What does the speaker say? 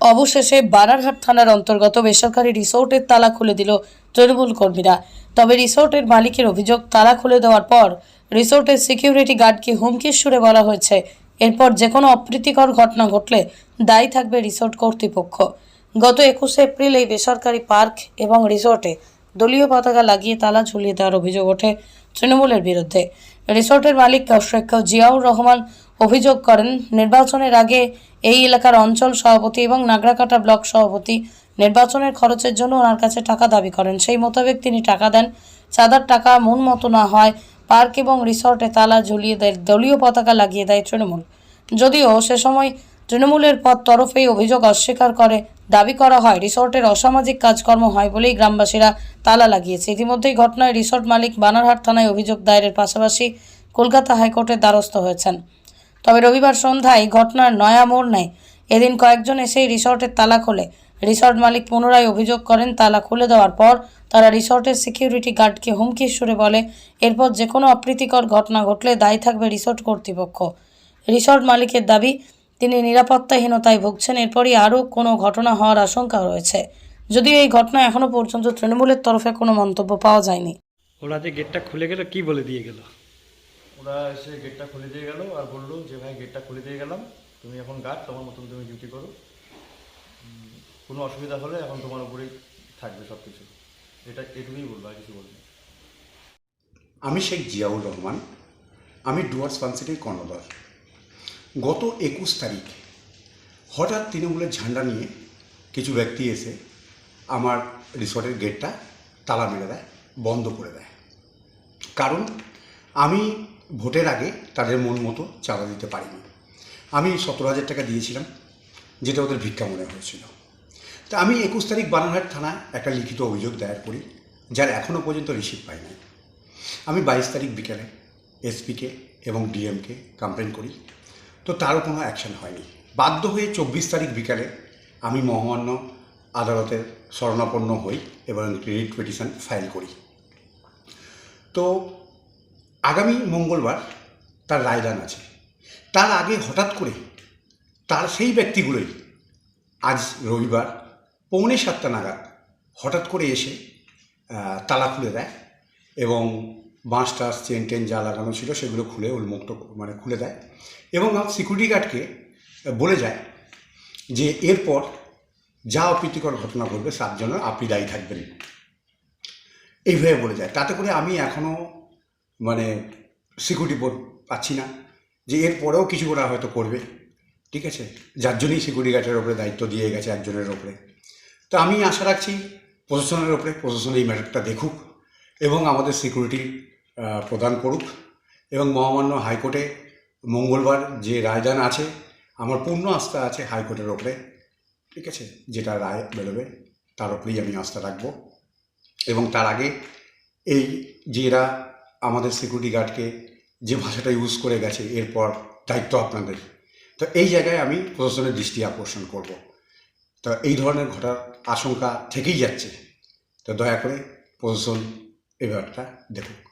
অবশেষে বানারহাট থানার অন্তর্গত বেসরকারি রিসোর্টের তালা খুলে দিল তৃণমূল কর্মীরা। তবে রিসোর্টের মালিকের অভিযোগ, তালা খুলে দেওয়ার পর রিসোর্টের সিকিউরিটি গার্ডকে হুমকির সুরে বলা হয়েছে। এরপর যে কোনো অপ্রীতিকর ঘটনা ঘটলে দায়ী থাকবে রিসোর্ট কর্তৃপক্ষ। গত একুশে এপ্রিল এই বেসরকারি পার্ক এবং রিসোর্টে দলীয় পতাকা লাগিয়ে তালা ঝুলিয়ে দেওয়ার অভিযোগ ওঠে তৃণমূলের বিরুদ্ধে। রিসোর্টের মালিক শেখ জিয়াউর রহমান অভিযোগ করেন। নির্বাচনের আগে এই এলাকার অঞ্চল সভাপতি এবং নাগরাকাটা ব্লক সভাপতি নির্বাচনের খরচের জন্য ওনার কাছে টাকা দাবি করেন। সেই মোতাবেক তিনি টাকা দেন। চাঁদার টাকা মন মতো না হয় পার্ক এবং রিসর্টে তালা ঝুলিয়ে দেয়, দলীয় পতাকা লাগিয়ে দেয় তৃণমূল। যদিও সে সময় তৃণমূলের পদ তরফেই অভিযোগ অস্বীকার করে। দাবি করা হয়, রিসর্টের অসামাজিক কাজকর্ম হয় বলেই গ্রামবাসীরা তালা লাগিয়েছে। ইতিমধ্যেই ঘটনায় রিসর্ট মালিক বানারহাট থানায় অভিযোগ দায়েরের পাশাপাশি কলকাতা হাইকোর্টের দ্বারস্থ হয়েছেন। তবে রবিবার সন্ধ্যায় ঘটনার নয়া মোড় নেয়। এদিন কয়েকজন এসেই রিসর্টের তালা খোলে। রিসর্ট মালিক পুনরায় অভিযোগ করেন, তালা খুলে দেওয়ার পর তারা রিসর্টের সিকিউরিটি গার্ডকে হুমকির সুরে বলে, এরপর যে কোনো অপ্রীতিকর ঘটনা ঘটলে দায়ী থাকবে রিসর্ট কর্তৃপক্ষ। রিসর্ট মালিকের দাবি, তিনি নিরাপত্তাহীনতায় ভুগছেন, এরপরই আরও কোনো ঘটনা হওয়ার আশঙ্কা রয়েছে। যদিও এই ঘটনা এখনও পর্যন্ত তৃণমূলের তরফে কোনো মন্তব্য পাওয়া যায়নি। ওরা যে গেটটা খুলে গেল, কি বলে দিয়ে গেল? ওরা এসে গেটটা খুলে দিয়ে গেল আর বলল যে, ভাই গেটটা খুলে দিয়ে গেলাম। তুমি এখন গার্ড তোমার মতন তুমি ডিউটি করো। কোনো অসুবিধা হলে এখন তোমার উপরেই থাকবে সব কিছু এটা এটুকুই বলব, আর কিছু বলব আমি শেখ জিয়াউর রহমান। আমি ডুয়ার্স ফান্সিটির কর্ণধার। গত একুশ তারিখ হঠাৎ তৃণমূলের ঝান্ডা নিয়ে কিছু ব্যক্তি এসে আমার রিসর্টের গেটটা তালা মেরে দেয়, বন্ধ করে দেয়। কারণ আমি ভোটের আগে তাদের মন মতো চাঁদা দিতে পারিনি। আমি সতেরো হাজার টাকা দিয়েছিলাম, যেটা ওদের ভিক্ষা মনে হয়েছিল। তা আমি একুশ তারিখ বানারহাট থানায় একটা লিখিত অভিযোগ দায়ের করি, যার এখনও পর্যন্ত রিসিভ পাই নাই। আমি বাইশ তারিখ বিকেলে এসপিকে এবং ডিএমকে কমপ্লেন করি, তো তারও কোনো অ্যাকশন হয়নি। বাধ্য হয়ে চব্বিশ তারিখ বিকালে আমি মহামান্য আদালতের শরণাপন্ন হই এবং ক্রেডিট পিটিশন ফাইল করি। তো আগামী মঙ্গলবার তার রায়দান আছে। তার আগে হঠাৎ করে তার সেই ব্যক্তিগুলোই আজ রবিবার পৌনে সাতটা নাগাদ হঠাৎ করে এসে তালা খুলে দেয় এবং বাঁশ টাস চেন টেন যা লাগানো ছিল সেগুলো খুলে উন্মুক্ত মানে খুলে দেয় এবং সিকিউরিটি গার্ডকে বলে যায় যে এরপর যা অপ্রীতিকর ঘটনা ঘটবে জন্য আপনি দায়ী থাকবেন। এইভাবে বলে যায়। তাতে করে আমি এখনও মানে সিকিউরিটি বোর্ড পাচ্ছি না, যে এরপরেও কিছু ওরা হয়তো করবে, ঠিক আছে? যার জন্যই সিকিউরিটি গার্ডের ওপরে দায়িত্ব দিয়ে গেছে একজনের ওপরে তো আমি আশা রাখছি প্রশাসনের ওপরে প্রশাসন এই ম্যাটারটা দেখুক এবং আমাদের সিকিউরিটি প্রদান করুক এবং মহামান্য হাইকোর্টে মঙ্গলবার যে রায়দান আছে, আমার পূর্ণ আস্থা আছে হাইকোর্টের ওপরে ঠিক আছে? যেটা রায় বেরোবে, তার ওপরেই আমি আস্থা রাখব। এবং তার আগে এই যে এরা আমাদের সিকিউরিটি গার্ডকে যে ভাষাটা ইউজ করে গেছে, এরপর দায়িত্ব আপনাদের। তো এই জায়গায় আমি প্রশাসনের দৃষ্টি আকর্ষণ করব। তো এই ধরনের ঘটার আশঙ্কা থেকেই যাচ্ছে। তো দয়া করে প্রশাসন এই ব্যাপারটা দেখুক।